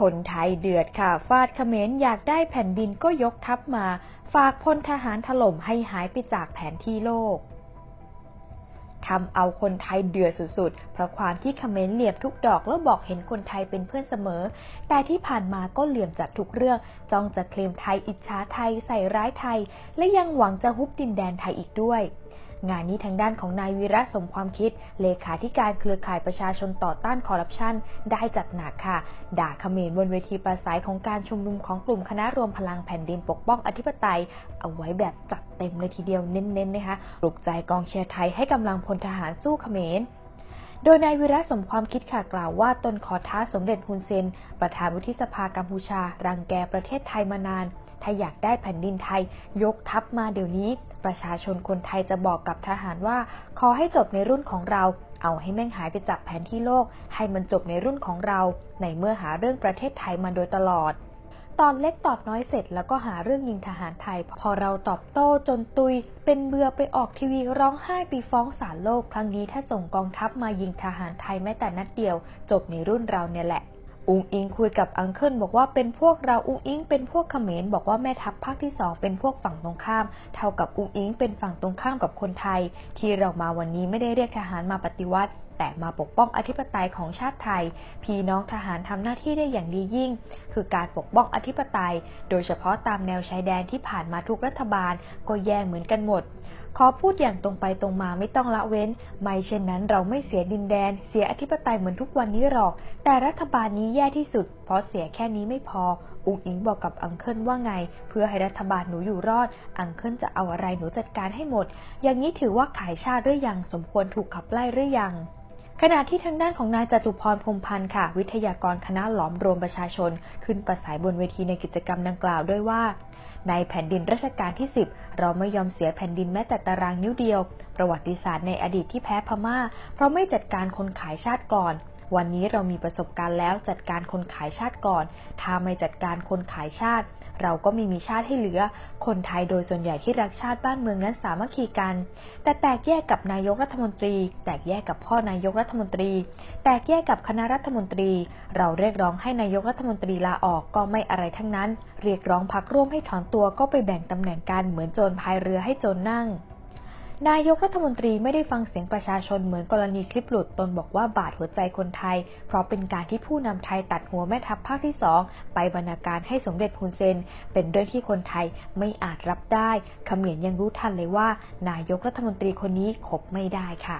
คนไทยเดือดค่ะ ฟาดเขมรอยากได้แผ่นดินก็ยกทัพมา ฝากพลทหารถล่มให้หายไปจากแผนที่โลกทำเอาคนไทยเดือดสุดๆ เพราะความที่เขมรเหลี่ยมทุกดอกแล้วบอกเห็นคนไทยเป็นเพื่อนเสมอ แต่ที่ผ่านมาก็เหลี่ยมจัดทุกเรื่อง จ้องจะเคลมไทยอิจฉาไทยใส่ร้ายไทย และยังหวังจะฮุบดินแดนไทยอีกด้วย งานนี้ทางด้านของนายวีระสมความคิด เลขาธิการเครือข่ายประชาชนต่อต้านคอร์รัปชันได้จัดหนักค่ะ ด่าเขมรบนเวทีปราศัยของการชุมนุมของกลุ่มคณะรวมพลังแผ่นดินปกป้องอธิปไตย เอาไว้แบบจัดเต็มเลยทีเดียวเน้นๆนะคะปลุกใจกองเชียร์ไทยให้กำลังพลทหารสู้เขมรโดยนายวิระสมความคิดค่ะกล่าวว่าตนขอท้าสมเด็จฮุนเซน ประธานวุฒิสภากัมพูชา รังแกประเทศไทยมานาน ถ้าอยากได้แผ่นดินไทยยกทัพมาเดี๋ยวนี้ ประชาชนคนไทยจะบอกกับทหารว่า ขอให้จบในรุ่นของเรา เอาให้แม่งหายไปจากแผนที่โลก ให้มันจบในรุ่นของเรา ในเมื่อหาเรื่องประเทศไทยมาโดยตลอดตอนเล็กตอดน้อยเสร็จแล้วก็หาเรื่องยิงทหารไทย พอเราตอบโต้จนตุย เป็นเบื่อไปออกทีวีร้องไห้ไปฟ้องศาลโลก ครั้งนี้ถ้าส่งกองทัพมายิงทหารไทยแม้แต่นัดเดียว จบในรุ่นเราเนี่ยแหละ อุงอิงคุยกับอังเคิลบอกว่าเป็นพวกเราอุงอิงเป็นพวกเขมรบอกว่าแม่ทัพภาคที่สองเป็นพวกฝั่งตรงข้าม เท่ากับอุงอิงเป็นฝั่งตรงข้ามกับคนไทย ที่เรามาวันนี้ไม่ได้เรียกทหารมาปฏิวัติ แต่มาปกป้องอธิปไตยของชาติไทย พี่น้องทหารทำหน้าที่ได้อย่างดียิ่ง คือการปกป้องอธิปไตย โดยเฉพาะตามแนวชายแดนที่ผ่านมาทุกรัฐบาลก็แย่เหมือนกันหมด ขอพูดอย่างตรงไปตรงมาไม่ต้องละเว้น ไม่เช่นนั้นเราไม่เสียดินแดน เสียอธิปไตยเหมือนทุกวันนี้หรอก แต่รัฐบาลนี้แย่ที่สุด เพราะเสียแค่นี้ไม่พออุ๋งอิงบอกกับอังเคิลว่าไง เพื่อให้รัฐบาลหนูอยู่รอด อังเคิลจะเอาอะไรหนูจัดการให้หมด อย่างนี้ถือว่าขายชาติหรือยังสมควรถูกขับไล่หรือยัง ขณะที่ทางด้านของนายจตุพรพงพันธ์ค่ะ วิทยากรคณะหลอมรวมประชาชน ขึ้นประสายบนเวทีในกิจกรรมดังกล่าวด้วยว่า ในแผ่นดินรัชกาลที่ 10 เราไม่ยอมเสียแผ่นดินแม้แต่ตารางนิ้วเดียว ประวัติศาสตร์ในอดีตที่แพ้พม่า เพราะไม่จัดการคนขายชาติก่อน วันนี้เรามีประสบการณ์แล้วจัดการคนขายชาติก่อน ถ้าไม่จัดการคนขายชาติ เราก็ไม่มีชาติให้เหลือ คนไทยโดยส่วนใหญ่ที่รักชาติบ้านเมืองนั้นสามัคคีกัน แต่แตกแยกกับนายกรัฐมนตรี แตกแยกกับพ่อนายกรัฐมนตรี แตกแยกกับคณะรัฐมนตรี เราเรียกร้องให้นายกรัฐมนตรีลาออกก็ไม่อะไรทั้งนั้น เรียกร้องพักร่วมให้ถอนตัวก็ไปแบ่งตำแหน่งกันเหมือนโจรพายเรือให้โจรนั่ง นายกรัฐมนตรีไม่ได้ฟังเสียงประชาชนเหมือนกรณีคลิปหลุดตนบอกว่าบาดหัวใจคนไทย เพราะเป็นการที่ผู้นำไทยตัดหัวแม่ทัพภาคที่สองไปบรรณาการให้สมเด็จฮุนเซน เป็นเรื่องที่คนไทยไม่อาจรับได้เขมรยังรู้ทันเลยว่า นายกรัฐมนตรีคนนี้คบไม่ได้ค่ะ